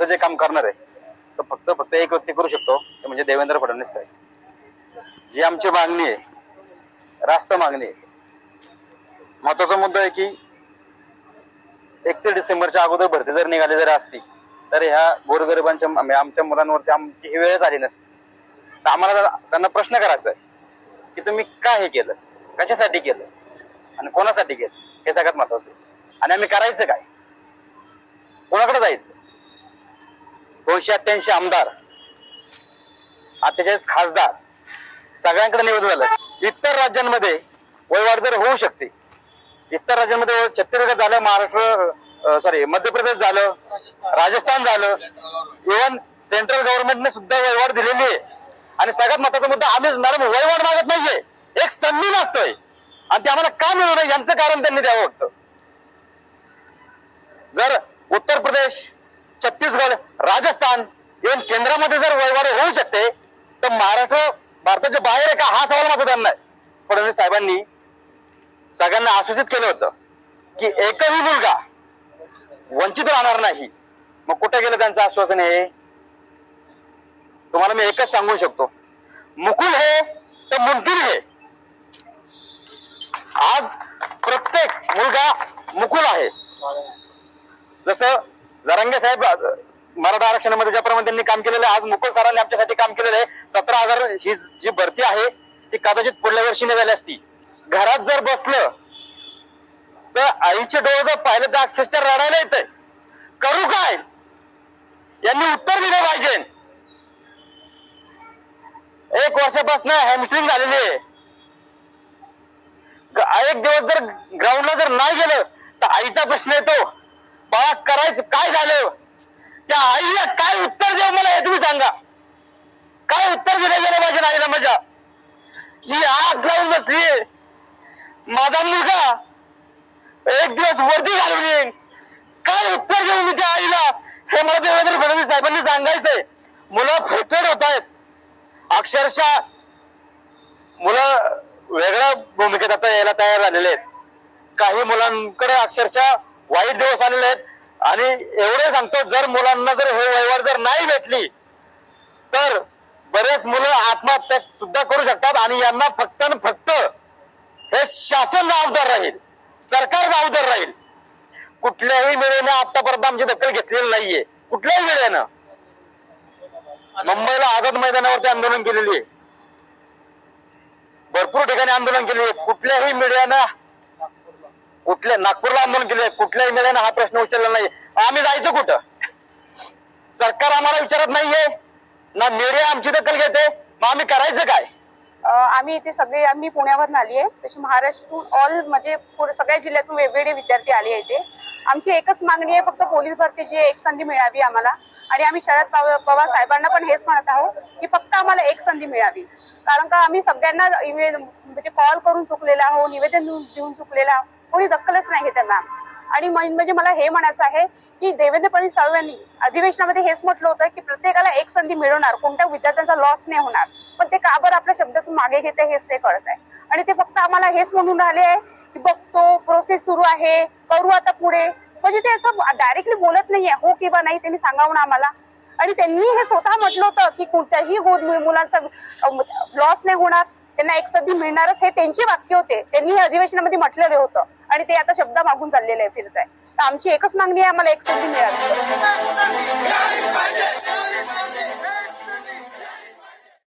आमचं जे काम करणार आहे तर फक्त फक्त एक व्यक्ती करू शकतो ते म्हणजे देवेंद्र फडणवीस साहेब. जी आमची मागणी आहे रास्त मागणी आहे. महत्त्वाचा मुद्दा आहे की एकतीस डिसेंबरच्या अगोदर भरती जर निघाली जर असती तर ह्या गोरगरिबांच्या म्हणजे आमच्या मुलांवरती आमची ही वेळच आली नसती. तर आम्हाला त्यांना प्रश्न करायचा आहे की तुम्ही का हे केलं? कशासाठी केलं? आणि कोणासाठी केलं? हे सगळ्यात महत्वाचं आहे. आणि आम्ही करायचं काय? कोणाकडे जायचं? दोनशे अठ्ठ्याऐंशी आमदार अठ्ठेचाळीस खासदार सगळ्यांकडे निवडून झालं इतर राज्यांमध्ये वयवाढ जर होऊ शकते इतर राज्यांमध्ये छत्तीसगड झालं महाराष्ट्र सॉरी मध्य प्रदेश झालं राजस्थान झालं इव्हन सेंट्रल गव्हर्नमेंटने सुद्धा वयवाढ दिलेली आहे. आणि सगळ्यात महत्त्वाचा मुद्दा आम्ही मॅडम वयवाढ मागत नाहीये. एक संधी मागतोय. आणि ते आम्हाला का मिळू नये यांचं कारण त्यांनी द्यावं वाटतं. जर उत्तर प्रदेश छत्तीसगड राजस्थान इव्हन केंद्रामध्ये जर वयवाढ होऊ शकते तर महाराष्ट्र भारताच्या बाहेर आहे का? हा सवाल माझा त्यांना आहे. फडणवीस साहेबांनी सगळ्यांना आश्वासित केलं होतं की एकही मुलगा वंचित राहणार नाही. मग कुठे गेलं त्यांचं आश्वासन हे? तुम्हाला मी एकच सांगू शकतो. मुकुल हे तर मुमकिन हे. आज प्रत्येक मुलगा मुकुल आहे. जसं जरांगे साहेब मराठा आरक्षणामध्ये ज्याप्रमाणे त्यांनी काम केलेलं आहे आज मुकुल सरांनी आमच्यासाठी काम केलेलं आहे. सतरा हजार ही जी भरती आहे ती कदाचित पुढल्या वर्षी निघाली असती. घरात जर बसलं तर आईचे डोळे जर पाहिलं तर अक्षरशः रडायला येत करू काय? यांनी उत्तर दिलं पाहिजे. एक वर्षापासून हॅमस्ट्रिंग झालेली आहे. एक दिवस जर ग्राउंडला जर नाही गेलं तर आईचा प्रश्न येतो. बाळा करायचं काय झालं? त्या आईला काय उत्तर देऊ मला हे तुम्ही सांगा. काय उत्तर दिलं गेलं माझ्या आईला माझ्या? जी आज लावून बसली. माझा मुलगा एक दिवस वर्दी घालून येईन. काय उत्तर देऊ मी त्या आईला? हे मला देवेंद्र फडणवीस साहेबांनी सांगायचंय. मुलं फ्रस्ट्रेट होत आहेत. अक्षरशः मुलं वेगळ्या भूमिकेत आता यायला तयार झालेले आहेत. काही मुलांकडे अक्षरशः वाईट दिवस आलेले आहेत. आणि एवढे सांगतो जर मुलांना जर हे व्यवहार जर नाही भेटली तर बरेच मुलं आत्महत्या सुद्धा करू शकतात आणि यांना फक्त फक्त हे शासन जबाबदार राहील सरकार जबाबदार राहील. कुठल्याही वेळेने आतापर्यंत आमची दखल घेतलेली नाहीये. कुठल्याही वेळेनं. मुंबईला आझाद मैदानावरती आंदोलन केलेली आहे. भरपूर ठिकाणी आंदोलन केले कुठल्याही मीडियानं कुठल्या नागपूरला आंदोलन केले कुठल्याही मेळ्यानं हा प्रश्न उचलला नाही. आम्ही जायचं कुठं? सरकार आम्हाला विचारत नाहीये. ना मीडिया आमची दखल घेते. मग आम्ही करायचं काय? आम्ही इथे सगळे आम्ही पुण्यावर आली आहे तशी महाराष्ट्रातून ऑल म्हणजे सगळ्या जिल्ह्यातून वेगवेगळे विद्यार्थी आले आहेत इथे. आमची एकच मागणी आहे फक्त पोलीस भरतीची एक संधी मिळावी आम्हाला. आणि आम्ही शरद पवार साहेबांना पण हेच म्हणत आहोत की फक्त आम्हाला एक संधी मिळावी. कारण का आम्ही सगळ्यांना म्हणजे कॉल करून चुकलेला आहो निवेदन देऊन चुकलेला आहोत. कोणी दखलच नाही घेत त्यांना. आणि म्हणजे मला हे म्हणायचं आहे की देवेंद्र फडणवीस साहेबांनी अधिवेशनामध्ये हेच म्हटलं होतं की प्रत्येकाला एक संधी मिळवणार कोणत्या विद्यार्थ्यांचा लॉस नाही होणार. पण ते का बरं आपल्या शब्दातून मागे घेते हेच ते कळत आहे. आणि ते फक्त आम्हाला हेच म्हणून राहिले आहे की बघतो प्रोसेस सुरू आहे करू आता पुढे. म्हणजे ते असं डायरेक्टली बोलत नाहीये हो किंवा नाही त्यांनी सांगावं ना आम्हाला. आणि त्यांनी हे स्वतः म्हटलं होतं की कोणत्याही गो- मुलांचा लॉस नाही होणार त्यांना एक संधी मिळणारच हे त्यांचे वाक्य होते. त्यांनी अधिवेशनामध्ये म्हटलेलं होतं. आणि ते आता शब्द मागून चाललेले आहे फिरत आहे तर आमची एकच मागणी आहे आम्हाला एक संधी मिळाली